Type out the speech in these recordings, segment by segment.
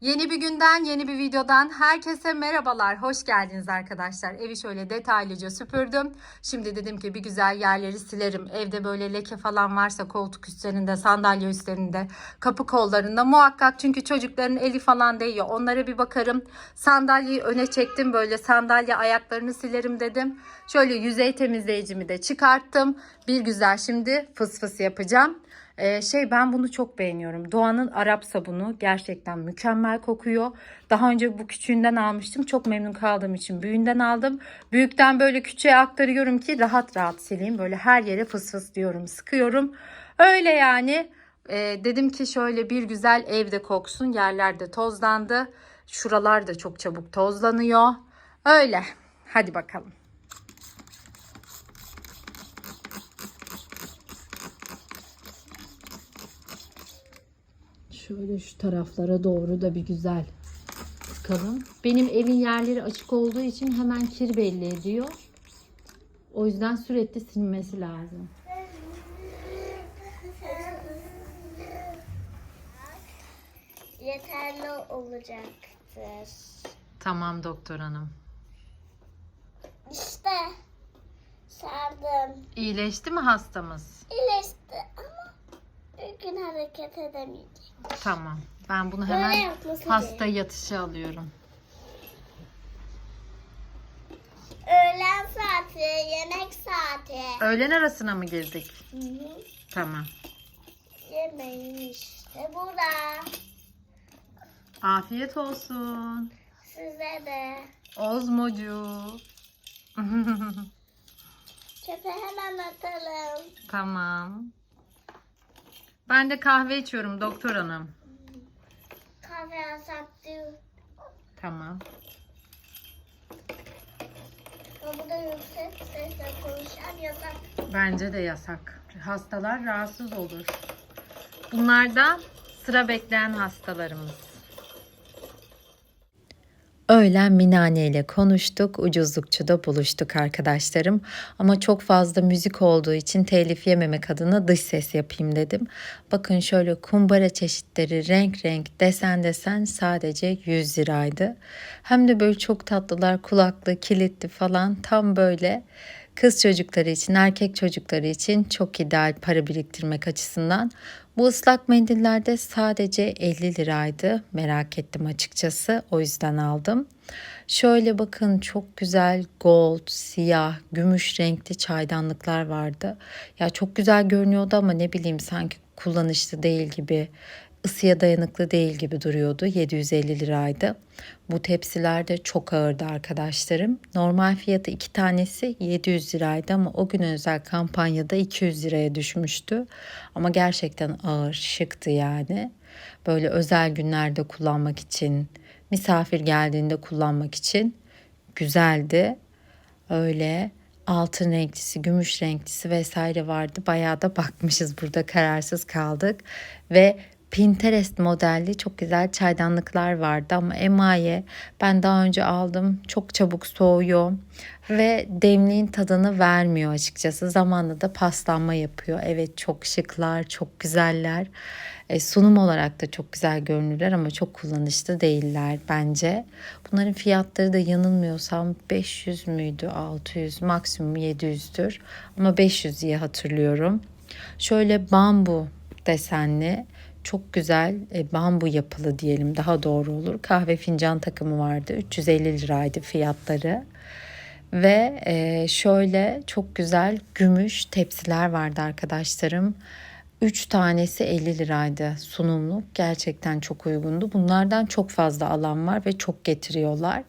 Yeni bir günden, yeni bir videodan herkese merhabalar. Hoş geldiniz arkadaşlar. Evi şöyle detaylıca süpürdüm. Şimdi dedim ki bir güzel yerleri silerim. Evde böyle leke falan varsa koltuk üstlerinde, sandalye üstlerinde, kapı kollarında muhakkak çünkü çocukların eli falan değiyor. Onlara bir bakarım. Sandalyeyi öne çektim. Böyle sandalye ayaklarını silerim dedim. Şöyle yüzey temizleyicimi de çıkarttım. Bir güzel şimdi fıs fıs yapacağım. Ee, şey ben bunu çok beğeniyorum. Doğan'ın Arap sabunu gerçekten mükemmel kokuyor. Daha önce bu küçüğünden almıştım. Çok memnun kaldığım için büyüğünden aldım. Büyükten böyle küçüğe aktarıyorum ki rahat rahat sileyim. Böyle her yere fıs fıs diyorum, sıkıyorum. Öyle yani. Ee, dedim ki şöyle bir güzel evde koksun. Yerler de tozlandı. Şuralar da çok çabuk tozlanıyor. Öyle. Hadi bakalım. Şöyle şu taraflara doğru da bir güzel sıkalım. Benim evin yerleri açık olduğu için hemen kir belli ediyor. O yüzden sürekli silmesi lazım. yeterli olacaktır. Tamam doktor hanım. İşte sardım. İyileşti mi hastamız? İyileşti ama bir gün hareket edemeyecek. Tamam. Ben bunu Böyle hemen yapması hasta gerek. yatışı alıyorum. Öğlen saati, yemek saati. Öğlen arasına mı girdik? Hı hı. Tamam. Yemeğin işte burada. Afiyet olsun. Size de. Ozmocu. Çöpe hemen atalım. tamam. Ben de kahve içiyorum doktor hanım. Kahve yasaktı. Tamam. Ama da yüksek sesle konuşan yasak. Bence de yasak. Hastalar rahatsız olur. Bunlar da sıra bekleyen hastalarımız. Öğlen Minane ile konuştuk. Ucuzlukçuda buluştuk arkadaşlarım. Ama çok fazla müzik olduğu için telif yememek adına dış ses yapayım dedim. Bakın şöyle kumbara çeşitleri renk renk desen desen sadece 100 liraydı. Hem de böyle çok tatlılar kulaklı, kilitli falan tam böyle kız çocukları için, erkek çocukları için çok ideal para biriktirmek açısından. Bu ıslak mendiller de sadece 50 liraydı. Merak ettim açıkçası. O yüzden aldım. Şöyle bakın çok güzel gold, siyah, gümüş renkli çaydanlıklar vardı. Ya çok güzel görünüyordu ama ne bileyim sanki kullanışlı değil gibi ısıya dayanıklı değil gibi duruyordu. 750 liraydı. Bu tepsiler de çok ağırdı arkadaşlarım. Normal fiyatı iki tanesi 700 liraydı ama o gün özel kampanyada 200 liraya düşmüştü. Ama gerçekten ağır, şıktı yani. Böyle özel günlerde kullanmak için, misafir geldiğinde kullanmak için güzeldi. Öyle altın renklisi, gümüş renklisi vesaire vardı. Bayağı da bakmışız burada kararsız kaldık. Ve Pinterest modelli çok güzel çaydanlıklar vardı ama emaye ben daha önce aldım. Çok çabuk soğuyor ve demliğin tadını vermiyor açıkçası. Zamanla da paslanma yapıyor. Evet çok şıklar, çok güzeller. E, sunum olarak da çok güzel görünürler ama çok kullanışlı değiller bence. Bunların fiyatları da yanılmıyorsam 500 müydü 600 maksimum 700'dür ama 500 diye hatırlıyorum. Şöyle bambu desenli çok güzel e, bambu yapılı diyelim daha doğru olur. Kahve fincan takımı vardı 350 liraydı fiyatları. Ve e, şöyle çok güzel gümüş tepsiler vardı arkadaşlarım. 3 tanesi 50 liraydı sunumluk. Gerçekten çok uygundu. Bunlardan çok fazla alan var ve çok getiriyorlar.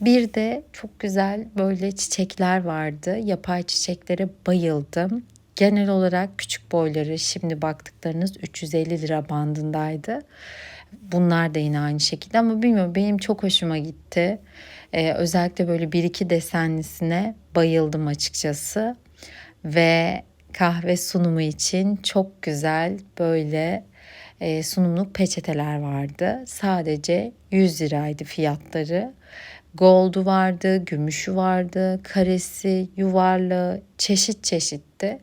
Bir de çok güzel böyle çiçekler vardı. Yapay çiçeklere bayıldım. Genel olarak küçük boyları şimdi baktıklarınız 350 lira bandındaydı. Bunlar da yine aynı şekilde ama bilmiyorum benim çok hoşuma gitti. Ee, özellikle böyle bir iki desenlisine bayıldım açıkçası. Ve kahve sunumu için çok güzel böyle e, sunumluk peçeteler vardı. Sadece 100 liraydı fiyatları. Gold'u vardı, gümüşü vardı, karesi, yuvarlağı, çeşit çeşitti.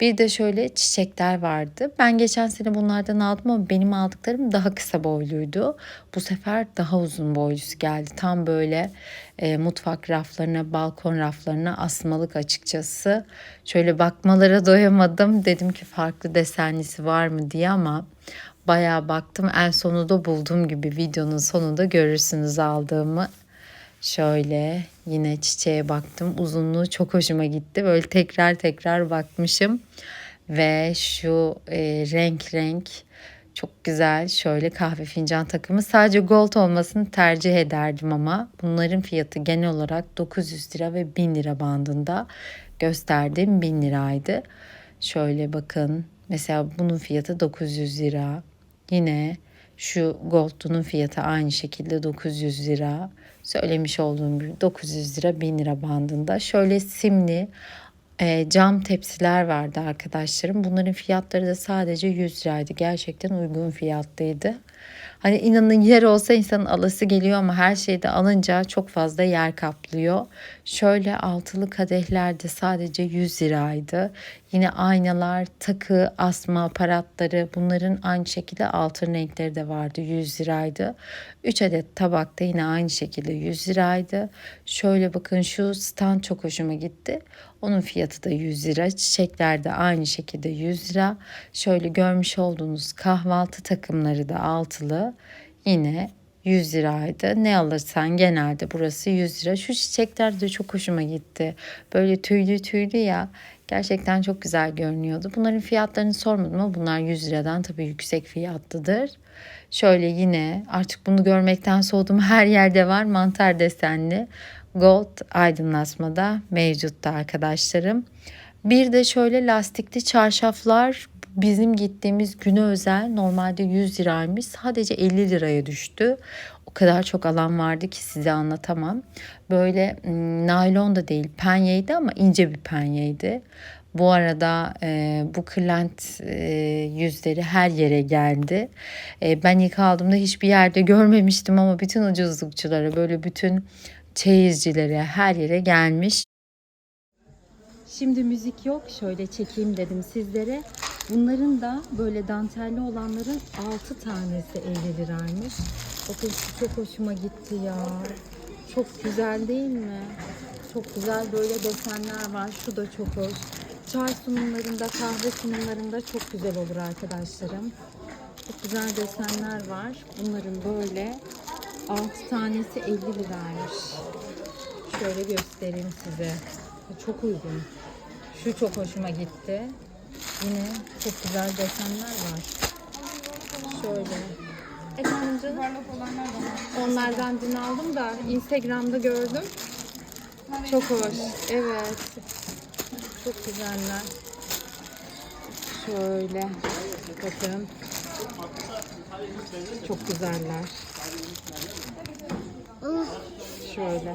Bir de şöyle çiçekler vardı. Ben geçen sene bunlardan aldım ama benim aldıklarım daha kısa boyluydu. Bu sefer daha uzun boylusu geldi. Tam böyle e, mutfak raflarına, balkon raflarına asmalık açıkçası. Şöyle bakmalara doyamadım. Dedim ki farklı desenlisi var mı diye ama bayağı baktım. En sonunda bulduğum gibi videonun sonunda görürsünüz aldığımı. Şöyle yine çiçeğe baktım. Uzunluğu çok hoşuma gitti. Böyle tekrar tekrar bakmışım. Ve şu e, renk renk çok güzel şöyle kahve fincan takımı. Sadece gold olmasını tercih ederdim ama bunların fiyatı genel olarak 900 lira ve 1000 lira bandında gösterdiğim 1000 liraydı. Şöyle bakın mesela bunun fiyatı 900 lira. Yine şu Gold'un fiyatı aynı şekilde 900 lira. Söylemiş olduğum gibi 900 lira 1000 lira bandında. Şöyle simli e, cam tepsiler vardı arkadaşlarım. Bunların fiyatları da sadece 100 liraydı. Gerçekten uygun fiyatlıydı. Hani inanın yer olsa insanın alası geliyor ama her şeyde alınca çok fazla yer kaplıyor. Şöyle altılı kadehler de sadece 100 liraydı. Yine aynalar, takı, asma aparatları bunların aynı şekilde altın renkleri de vardı 100 liraydı. 3 adet tabak da yine aynı şekilde 100 liraydı. Şöyle bakın şu stand çok hoşuma gitti. Onun fiyatı da 100 lira. Çiçekler de aynı şekilde 100 lira. Şöyle görmüş olduğunuz kahvaltı takımları da altılı. Yine 100 liraydı. Ne alırsan genelde burası 100 lira. Şu çiçekler de çok hoşuma gitti. Böyle tüylü tüylü ya. Gerçekten çok güzel görünüyordu. Bunların fiyatlarını sormadım ama bunlar 100 liradan tabii yüksek fiyatlıdır. Şöyle yine artık bunu görmekten soğudum. Her yerde var mantar desenli. Gold aydınlatmada mevcutta arkadaşlarım. Bir de şöyle lastikli çarşaflar bizim gittiğimiz güne özel normalde 100 liraymış sadece 50 liraya düştü. O kadar çok alan vardı ki size anlatamam. Böyle naylon da değil penyeydi ama ince bir penyeydi. Bu arada e, bu kırlent e, yüzleri her yere geldi. E, ben ilk aldığımda hiçbir yerde görmemiştim ama bütün ucuzlukçulara böyle bütün çeyizcilere her yere gelmiş. Şimdi müzik yok. Şöyle çekeyim dedim sizlere. Bunların da böyle dantelli olanların 6 tanesi 50 liraymış. Bakın şu çok hoşuma gitti ya. Çok güzel değil mi? Çok güzel böyle desenler var. Şu da çok hoş. Çay sunumlarında, kahve sunumlarında çok güzel olur arkadaşlarım. Çok güzel desenler var. Bunların böyle 6 tanesi 50 liraymış. Şöyle göstereyim size. Çok uygun. Şu çok hoşuma gitti. Yine çok güzel desenler var. Şöyle. Efendim canım? Onlardan dün aldım da Instagram'da gördüm. Çok hoş. Evet. Çok güzeller. Şöyle. Bakın. Çok güzeller. Şöyle.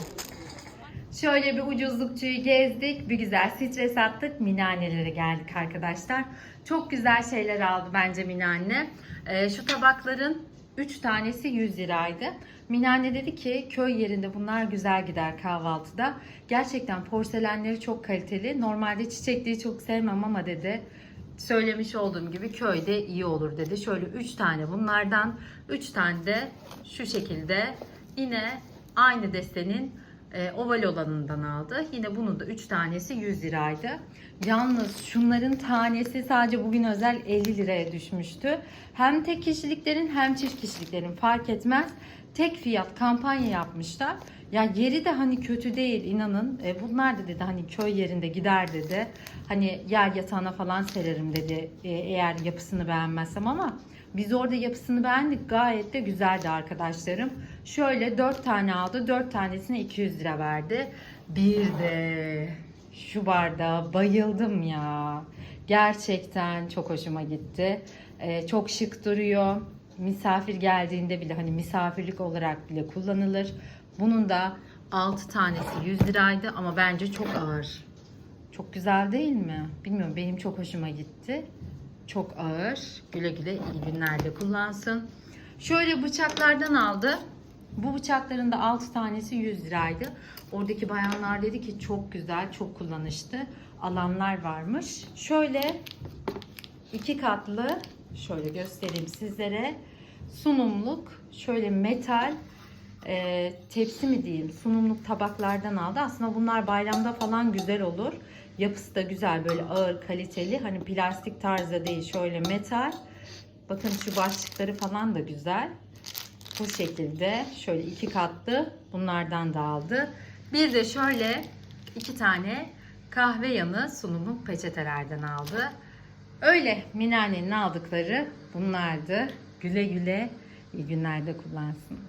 Şöyle bir ucuzlukçuyu gezdik. Bir güzel stres attık. Minanelere geldik arkadaşlar. Çok güzel şeyler aldı bence Minanne. Ee, şu tabakların 3 tanesi 100 liraydı. Minanne dedi ki köy yerinde bunlar güzel gider kahvaltıda. Gerçekten porselenleri çok kaliteli. Normalde çiçekliği çok sevmem ama dedi söylemiş olduğum gibi köyde iyi olur dedi. Şöyle 3 tane bunlardan 3 tane de şu şekilde yine aynı desenin e, oval olanından aldı. Yine bunun da 3 tanesi 100 liraydı. Yalnız şunların tanesi sadece bugün özel 50 liraya düşmüştü. Hem tek kişiliklerin hem çift kişiliklerin fark etmez. Tek fiyat kampanya yapmışlar. Ya yeri de hani kötü değil inanın. E, bunlar da dedi hani köy yerinde gider dedi. Hani yer yatağına falan sererim dedi e, eğer yapısını beğenmezsem ama biz orada yapısını beğendik. Gayet de güzeldi arkadaşlarım. Şöyle 4 tane aldı. 4 tanesine 200 lira verdi. Bir de şu bardağa bayıldım ya. Gerçekten çok hoşuma gitti. Ee, çok şık duruyor. Misafir geldiğinde bile hani misafirlik olarak bile kullanılır. Bunun da 6 tanesi 100 liraydı ama bence çok ağır. Çok güzel değil mi? Bilmiyorum benim çok hoşuma gitti. Çok ağır. Güle güle iyi günlerde kullansın. Şöyle bıçaklardan aldı. Bu bıçakların da 6 tanesi 100 liraydı. Oradaki bayanlar dedi ki çok güzel, çok kullanışlı alanlar varmış. Şöyle iki katlı şöyle göstereyim sizlere. Sunumluk şöyle metal e, tepsi mi diyeyim sunumluk tabaklardan aldı. Aslında bunlar bayramda falan güzel olur. Yapısı da güzel böyle ağır kaliteli. Hani plastik tarzda değil şöyle metal. Bakın şu başlıkları falan da güzel. Bu şekilde şöyle iki katlı bunlardan da aldı. Bir de şöyle iki tane kahve yanı sunumu peçetelerden aldı. Öyle Minane'nin aldıkları bunlardı. Güle güle iyi günlerde kullansın.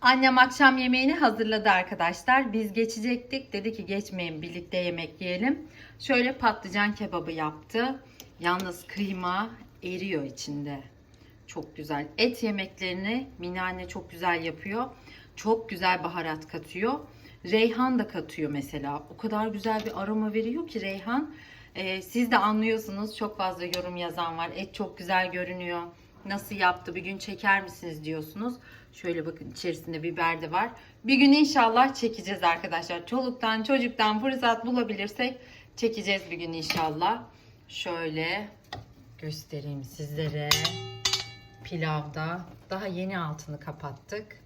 Annem akşam yemeğini hazırladı arkadaşlar. Biz geçecektik. Dedi ki geçmeyin birlikte yemek yiyelim. Şöyle patlıcan kebabı yaptı. Yalnız kıyma eriyor içinde. Çok güzel. Et yemeklerini Minane çok güzel yapıyor. Çok güzel baharat katıyor. Reyhan da katıyor mesela. O kadar güzel bir aroma veriyor ki Reyhan. Ee, siz de anlıyorsunuz. Çok fazla yorum yazan var. Et çok güzel görünüyor. Nasıl yaptı? Bir gün çeker misiniz diyorsunuz. Şöyle bakın içerisinde biber de var. Bir gün inşallah çekeceğiz arkadaşlar. Çoluktan çocuktan fırsat bulabilirsek çekeceğiz bir gün inşallah. Şöyle göstereyim sizlere. Pilavda daha yeni altını kapattık.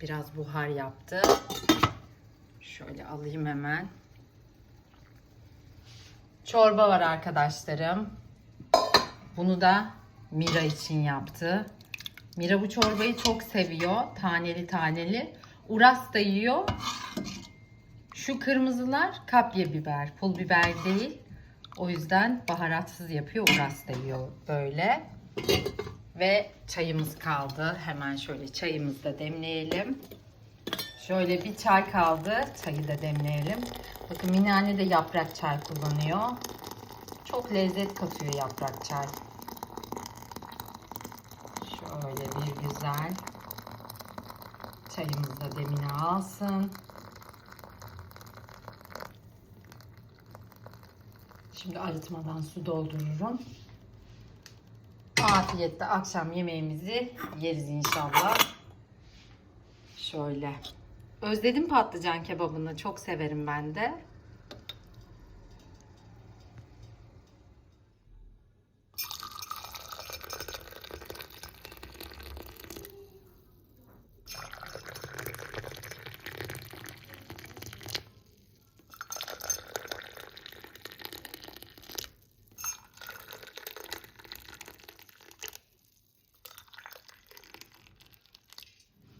Biraz buhar yaptı. Şöyle alayım hemen. Çorba var arkadaşlarım. Bunu da Mira için yaptı. Mira bu çorbayı çok seviyor. Taneli taneli. Uras da yiyor. Şu kırmızılar kapya biber. Pul biber değil. O yüzden baharatsız yapıyor. Uras da yiyor böyle. Ve çayımız kaldı. Hemen şöyle çayımızı da demleyelim. Şöyle bir çay kaldı. Çayı da demleyelim. Bakın Minane de yaprak çay kullanıyor. Çok lezzet katıyor yaprak çay. Şöyle bir güzel. Çayımız da demini alsın. Şimdi arıtmadan su doldururum. Afiyetle akşam yemeğimizi yeriz inşallah. Şöyle. Özledim patlıcan kebabını. Çok severim ben de.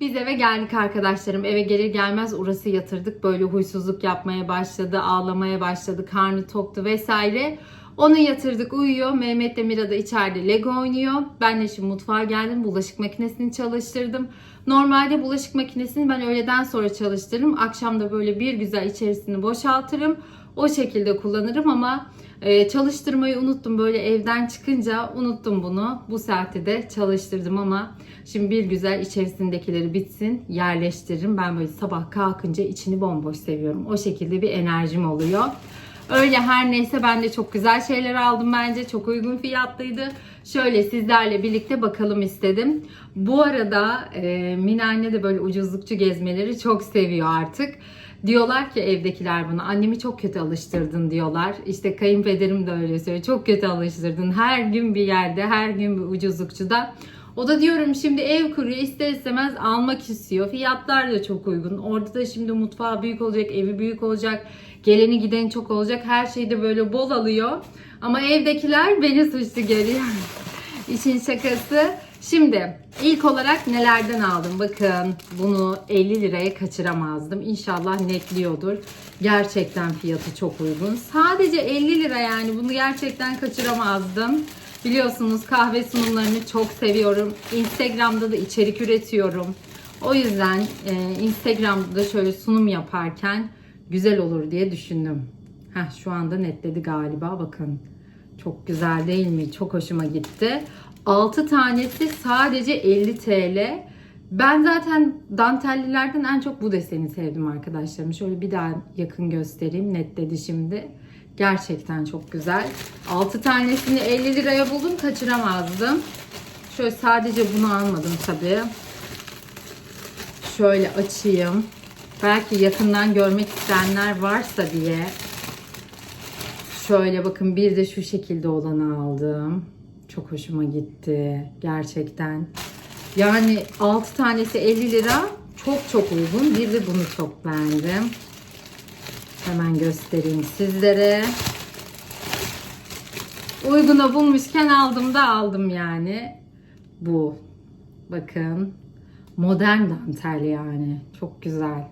Biz eve geldik arkadaşlarım. Eve gelir gelmez Uras'ı yatırdık. Böyle huysuzluk yapmaya başladı, ağlamaya başladı, karnı toktu vesaire. Onu yatırdık uyuyor. Mehmet de Mira da içeride Lego oynuyor. Ben de şimdi mutfağa geldim. Bulaşık makinesini çalıştırdım. Normalde bulaşık makinesini ben öğleden sonra çalıştırırım. Akşam da böyle bir güzel içerisini boşaltırım. O şekilde kullanırım ama e, çalıştırmayı unuttum. Böyle evden çıkınca unuttum bunu. Bu saatte de çalıştırdım ama şimdi bir güzel içerisindekileri bitsin yerleştiririm. Ben böyle sabah kalkınca içini bomboş seviyorum. O şekilde bir enerjim oluyor. Öyle her neyse ben de çok güzel şeyler aldım bence. Çok uygun fiyatlıydı. Şöyle sizlerle birlikte bakalım istedim. Bu arada e, Minanne de böyle ucuzlukçu gezmeleri çok seviyor artık. Diyorlar ki evdekiler buna annemi çok kötü alıştırdın diyorlar. İşte kayınpederim de öyle söylüyor. Çok kötü alıştırdın. Her gün bir yerde, her gün bir ucuzlukçuda. O da diyorum şimdi ev kuruyor ister istemez almak istiyor. Fiyatlar da çok uygun. Orada da şimdi mutfağı büyük olacak, evi büyük olacak. Geleni gideni çok olacak. Her şeyi de böyle bol alıyor. Ama evdekiler beni suçlu görüyor. İşin şakası. Şimdi ilk olarak nelerden aldım? Bakın bunu 50 liraya kaçıramazdım. İnşallah netliyordur. Gerçekten fiyatı çok uygun. Sadece 50 lira yani bunu gerçekten kaçıramazdım. Biliyorsunuz kahve sunumlarını çok seviyorum. Instagram'da da içerik üretiyorum. O yüzden e, Instagram'da da şöyle sunum yaparken güzel olur diye düşündüm. Heh, şu anda netledi galiba bakın. Çok güzel değil mi? Çok hoşuma gitti. 6 tanesi sadece 50 TL. Ben zaten dantellilerden en çok bu deseni sevdim arkadaşlarım. Şöyle bir daha yakın göstereyim. Netledi şimdi. Gerçekten çok güzel. 6 tanesini 50 liraya buldum. Kaçıramazdım. Şöyle sadece bunu almadım tabii. şöyle açayım. Belki yakından görmek isteyenler varsa diye. Şöyle bakın bir de şu şekilde olanı aldım. Çok hoşuma gitti gerçekten. Yani 6 tanesi 50 lira. Çok çok uygun. Bir de bunu çok beğendim. Hemen göstereyim sizlere. Uyguna bulmuşken aldım da aldım yani. Bu. Bakın. Modern dantel yani. Çok güzel.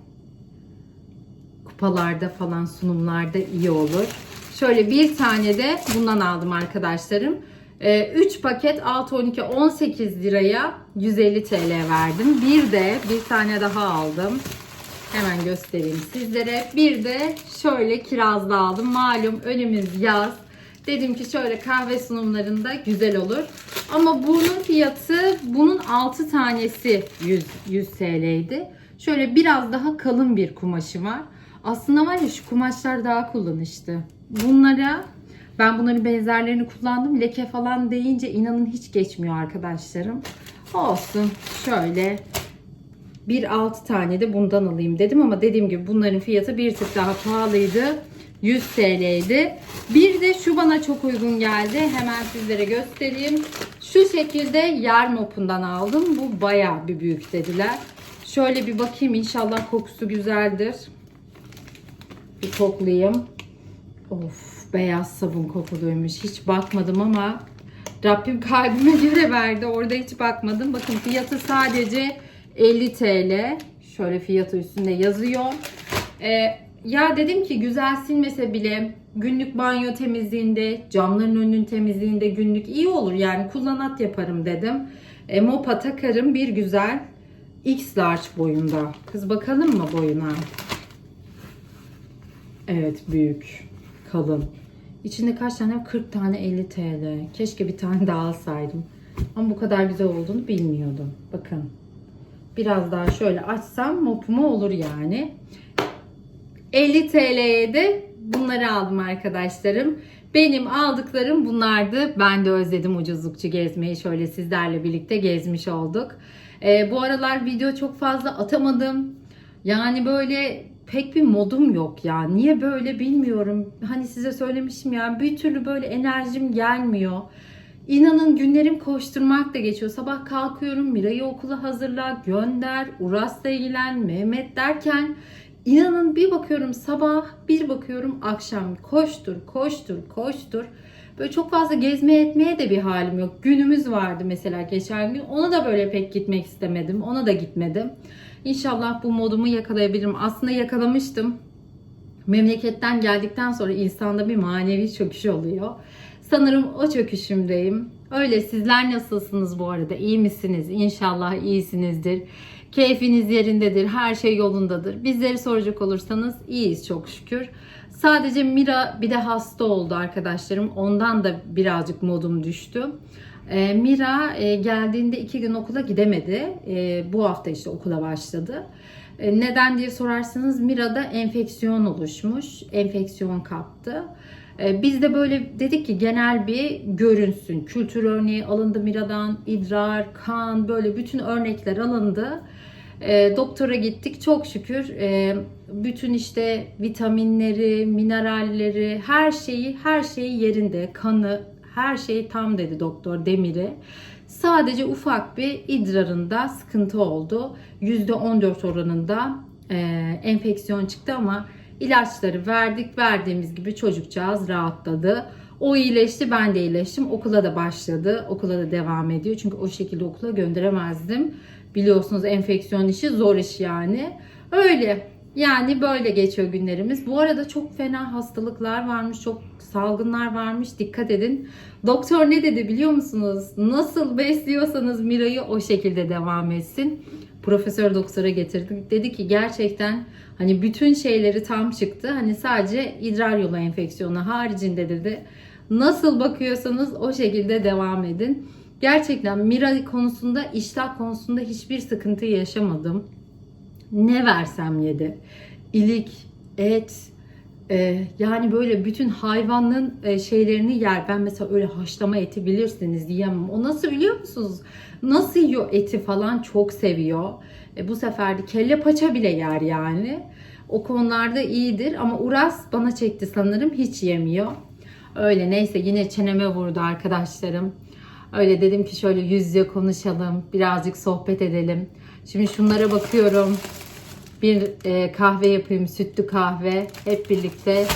Kupalarda falan sunumlarda iyi olur. Şöyle bir tane de bundan aldım arkadaşlarım. 3 paket 6 12 18 liraya 150 TL verdim. Bir de bir tane daha aldım. Hemen göstereyim sizlere. Bir de şöyle kirazlı aldım. Malum önümüz yaz. Dedim ki şöyle kahve sunumlarında güzel olur. Ama bunun fiyatı bunun 6 tanesi 100, 100 TL'ydi. Şöyle biraz daha kalın bir kumaşı var. Aslında var ya şu kumaşlar daha kullanışlı. Bunlara ben bunların benzerlerini kullandım. Leke falan deyince inanın hiç geçmiyor arkadaşlarım. Olsun. Şöyle bir 6 tane de bundan alayım dedim ama dediğim gibi bunların fiyatı bir tık daha pahalıydı. 100 TL'ydi. Bir de şu bana çok uygun geldi. Hemen sizlere göstereyim. Şu şekilde yer mopundan aldım. Bu bayağı bir büyük dediler. Şöyle bir bakayım inşallah kokusu güzeldir. Bir koklayayım. Of beyaz sabun kokuluymuş. Hiç bakmadım ama Rabbim kalbime göre verdi. Orada hiç bakmadım. Bakın fiyatı sadece 50 TL. Şöyle fiyatı üstünde yazıyor. Ee, ya dedim ki güzel silmese bile günlük banyo temizliğinde, camların önünün temizliğinde günlük iyi olur. Yani kullanat yaparım dedim. E, mopa takarım bir güzel X large boyunda. Kız bakalım mı boyuna? Evet büyük. Kalın. İçinde kaç tane? 40 tane 50 TL. Keşke bir tane daha alsaydım. Ama bu kadar güzel olduğunu bilmiyordum. Bakın. Biraz daha şöyle açsam mopuma olur yani. 50 TL'ye de bunları aldım arkadaşlarım. Benim aldıklarım bunlardı. Ben de özledim ucuzlukçu gezmeyi. Şöyle sizlerle birlikte gezmiş olduk. Ee, bu aralar video çok fazla atamadım. Yani böyle pek bir modum yok ya. Niye böyle bilmiyorum. Hani size söylemiştim ya bir türlü böyle enerjim gelmiyor. İnanın günlerim koşturmakla geçiyor. Sabah kalkıyorum Mira'yı okula hazırla, gönder, Uras'la ilgilen, Mehmet derken inanın bir bakıyorum sabah, bir bakıyorum akşam. Koştur, koştur, koştur. Böyle çok fazla gezmeye etmeye de bir halim yok. Günümüz vardı mesela geçen gün. Ona da böyle pek gitmek istemedim. Ona da gitmedim. İnşallah bu modumu yakalayabilirim. Aslında yakalamıştım. Memleketten geldikten sonra insanda bir manevi çöküş oluyor. Sanırım o çöküşümdeyim. Öyle sizler nasılsınız bu arada? İyi misiniz? İnşallah iyisinizdir. Keyfiniz yerindedir. Her şey yolundadır. Bizleri soracak olursanız iyiyiz çok şükür. Sadece Mira bir de hasta oldu arkadaşlarım. Ondan da birazcık modum düştü. Ee, Mira e, geldiğinde iki gün okula gidemedi. E, bu hafta işte okula başladı. E, neden diye sorarsanız Mira'da enfeksiyon oluşmuş. Enfeksiyon kaptı. E, biz de böyle dedik ki genel bir görünsün. Kültür örneği alındı Mira'dan, idrar, kan böyle bütün örnekler alındı. E, doktora gittik çok şükür e, bütün işte vitaminleri, mineralleri, her şeyi her şeyi yerinde, kanı her şey tam dedi doktor Demir'i. Sadece ufak bir idrarında sıkıntı oldu. %14 oranında e, enfeksiyon çıktı ama ilaçları verdik. Verdiğimiz gibi çocukcağız rahatladı. O iyileşti, ben de iyileştim. Okula da başladı. Okula da devam ediyor. Çünkü o şekilde okula gönderemezdim. Biliyorsunuz enfeksiyon işi zor iş yani. Öyle. Yani böyle geçiyor günlerimiz. Bu arada çok fena hastalıklar varmış, çok salgınlar varmış. Dikkat edin. Doktor ne dedi biliyor musunuz? Nasıl besliyorsanız Mira'yı o şekilde devam etsin. Profesör doktora getirdik. Dedi ki gerçekten hani bütün şeyleri tam çıktı. Hani sadece idrar yolu enfeksiyonu haricinde dedi. Nasıl bakıyorsanız o şekilde devam edin. Gerçekten Mira konusunda, iştah konusunda hiçbir sıkıntı yaşamadım. Ne versem yedi. İlik, et, Ee, yani böyle bütün hayvanın e, şeylerini yer. Ben mesela öyle haşlama eti bilirsiniz yiyemem. O nasıl biliyor musunuz? Nasıl yiyor eti falan çok seviyor. E, bu sefer de kelle paça bile yer yani. O konularda iyidir ama Uras bana çekti sanırım hiç yemiyor. Öyle neyse yine çeneme vurdu arkadaşlarım. Öyle dedim ki şöyle yüz yüze konuşalım, birazcık sohbet edelim. Şimdi şunlara bakıyorum. Bir e, kahve yapayım, sütlü kahve. Hep birlikte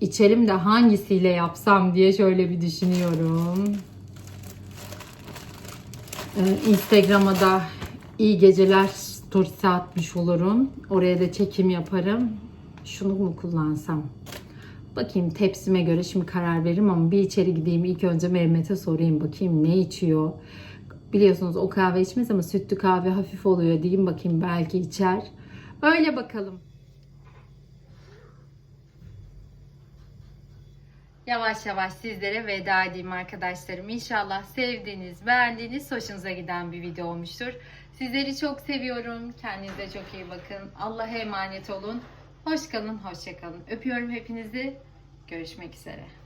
içelim de hangisiyle yapsam diye şöyle bir düşünüyorum. Ee, Instagram'a da iyi geceler storiesi atmış olurum. Oraya da çekim yaparım. Şunu mu kullansam? Bakayım tepsime göre şimdi karar veririm ama bir içeri gideyim. İlk önce Mehmet'e sorayım bakayım ne içiyor. Biliyorsunuz o kahve içmez ama sütlü kahve hafif oluyor diyeyim bakayım belki içer. Öyle bakalım. Yavaş yavaş sizlere veda edeyim arkadaşlarım. İnşallah sevdiğiniz, beğendiğiniz, hoşunuza giden bir video olmuştur. Sizleri çok seviyorum. Kendinize çok iyi bakın. Allah'a emanet olun. Hoş kalın, hoşça kalın. Öpüyorum hepinizi. Görüşmek üzere.